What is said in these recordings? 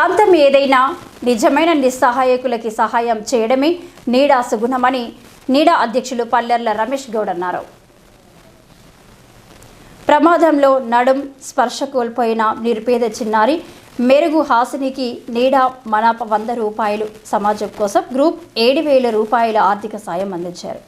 ప్రాంతం ఏదైనా నిజమైన నిస్సహాయకులకి సహాయం చేయడమే నీడా సుగుణమని నీడా అధ్యక్షులు పల్లెర్ల రమేష్ గౌడ్ అన్నారు. ప్రమాదంలో నడుం స్పర్శ కోల్పోయిన నిరుపేద చిన్నారి మెరుగు హాసినికి నీడా మన వంద రూపాయలు సమాజం కోసం గ్రూప్ ఏడు వేల రూపాయల ఆర్థిక సాయం అందించారు.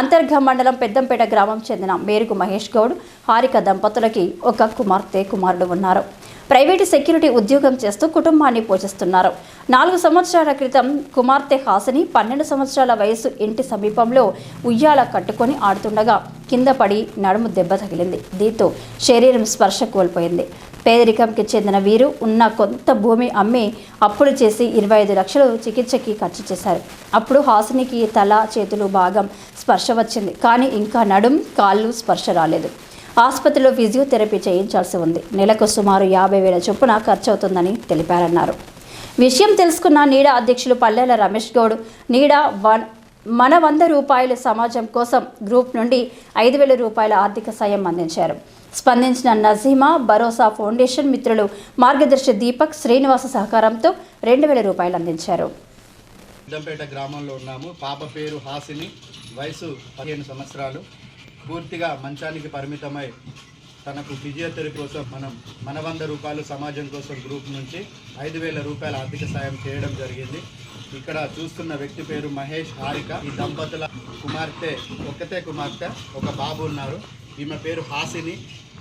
అంతర్ఘ మండలం పెద్దంపేట గ్రామం చెందిన మేరుగు మహేష్ గౌడ్ హారిక దంపతులకి ఒక కుమార్తె కుమారుడు ఉన్నారు. ప్రైవేటు సెక్యూరిటీ ఉద్యోగం చేస్తూ కుటుంబాన్ని పోషిస్తున్నారు. నాలుగు సంవత్సరాల క్రితం కుమార్తె హాసిని పన్నెండు సంవత్సరాల వయసు ఇంటి సమీపంలో ఉయ్యాల కట్టుకొని ఆడుతుండగా కింద పడి నడుము దెబ్బ తగిలింది. దీంతో శరీరం స్పర్శ కోల్పోయింది. పేదరికంకి చెందిన వీరు ఉన్న కొంత భూమి అమ్మి అప్పులు చేసి ఇరవై ఐదు లక్షలు చికిత్సకి ఖర్చు చేశారు. అప్పుడు హాసినికి తల చేతులు భాగం స్పర్శ వచ్చింది. కానీ ఇంకా నడుం కాళ్ళు స్పర్శ రాలేదు. ఆసుపత్రిలో ఫిజియోథెరపీ చేయించాల్సి ఉంది. నెలకు సుమారు యాభై వేల చొప్పున ఖర్చవుతుందని తెలిపారన్నారు. విషయం తెలుసుకున్న నీడా అధ్యక్షులు పల్లెల రమేష్ గౌడ్ నీడా వన్ మన వంద రూపాయల సమాజం కోసం గ్రూప్ నుండి ఐదు వేల రూపాయల ఆర్థిక సాయం అందించారు. స్పందించిన నజీమా భరోసా ఫౌండేషన్ మిత్రులు మార్గదర్శి దీపక్ శ్రీనివాస సహకారంతో రెండు వేల రూపాయలు అందించారు. గ్రామంలో ఉన్నాము. పాప పేరు హాసిని. వయసు పదిహేను సంవత్సరాలు. పూర్తిగా మంచానికి పరిమితమై తనకు ఫిజియోథెరపీ కోసం మనం మన వంద రూపాయలు సమాజం కోసం గ్రూప్ నుంచి ఐదు వేల రూపాయల ఆర్థిక సాయం చేయడం జరిగింది. ఇక్కడ చూస్తున్న వ్యక్తి పేరు మహేష్ హారిక. ఈ దంపతుల కుమార్తె ఒక్కతే కుమార్తె ఒక బాబు ఉన్నారు. ఈమె పేరు హాసిని.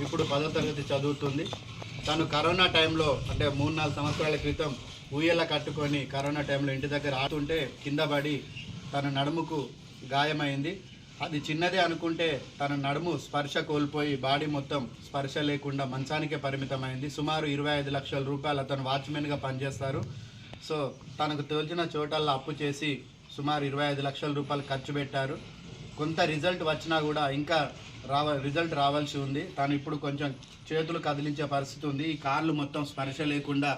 ఇప్పుడు పదో తరగతి చదువుతుంది. తను కరోనా టైంలో అంటే మూడు నాలుగు సంవత్సరాల క్రితం ఊయల కట్టుకొని కరోనా టైంలో ఇంటి దగ్గర ఆడుతుంటే కింద పడి తన నడుముకు గాయమైంది. అది చిన్నదే అనుకుంటే తన నడుము స్పర్శ కోల్పోయి బాడీ మొత్తం స్పర్శ లేకుండా మంచానికే పరిమితమైంది. సుమారు ఇరవై ఐదు లక్షల రూపాయలు అతను వాచ్మెన్గా పనిచేస్తారు. సో తనకు తోచిన చోటల్లో అప్పు చేసి సుమారు ఇరవై ఐదు లక్షల రూపాయలు ఖర్చు పెట్టారు. కొంత రిజల్ట్ వచ్చినా కూడా ఇంకా రావ రిజల్ట్ రావాల్సి ఉంది. తను ఇప్పుడు కొంచెం చేతులు కదిలించే పరిస్థితి ఉంది. ఈ కార్లు మొత్తం స్పర్శ లేకుండా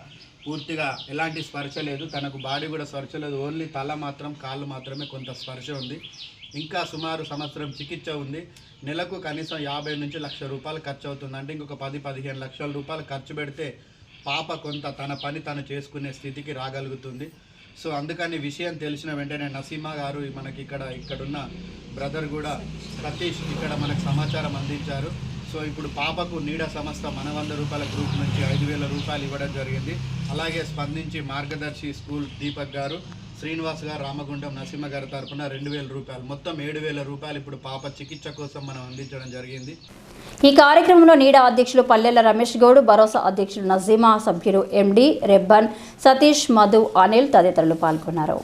పూర్తిగా ఎలాంటి స్పర్శ లేదు. తనకు బాడీ కూడా స్పర్శ లేదు. ఓన్లీ తల మాత్రం కాళ్ళు మాత్రమే కొంత స్పర్శ ఉంది. ఇంకా సుమారు సంవత్సరం చికిత్స ఉంది. నెలకు కనీసం యాభై నుంచి లక్ష రూపాయలు ఖర్చు అవుతుంది అంటే ఇంకొక పది పదిహేను లక్షల రూపాయలు ఖర్చు పెడితే పాప కొంత తన పని తను చేసుకునే స్థితికి రాగలుగుతుంది. సో అందుకని విషయం తెలిసిన వెంటనే నసీమా గారు మనకి ఇక్కడ ఇక్కడున్న బ్రదర్ కూడా సతీష్ ఇక్కడ మనకు సమాచారం అందించారు. సో ఇప్పుడు పాపకు నీడ సంస్థ మన వంద రూపాయల గ్రూప్ నుంచి ఐదు వేల రూపాయలు ఇవ్వడం జరిగింది. అలాగే స్పందించి మార్గదర్శి స్కూల్ దీపక్ గారు శ్రీనివాస్ గారు రామగుండం నరసింహ గారి తరఫున రెండు వేల రూపాయలు. మొత్తం ఏడు వేల రూపాయలు ఇప్పుడు పాప చికిత్స కోసం మనం అందించడం జరిగింది. ఈ కార్యక్రమంలో నీడా అధ్యక్షులు పల్లెల రమేష్ గౌడ్ భరోసా అధ్యక్షులు నజీమా సభ్యులు ఎండి రెబ్బన్ సతీష్ మధు అనిల్ తదితరులు పాల్గొన్నారు.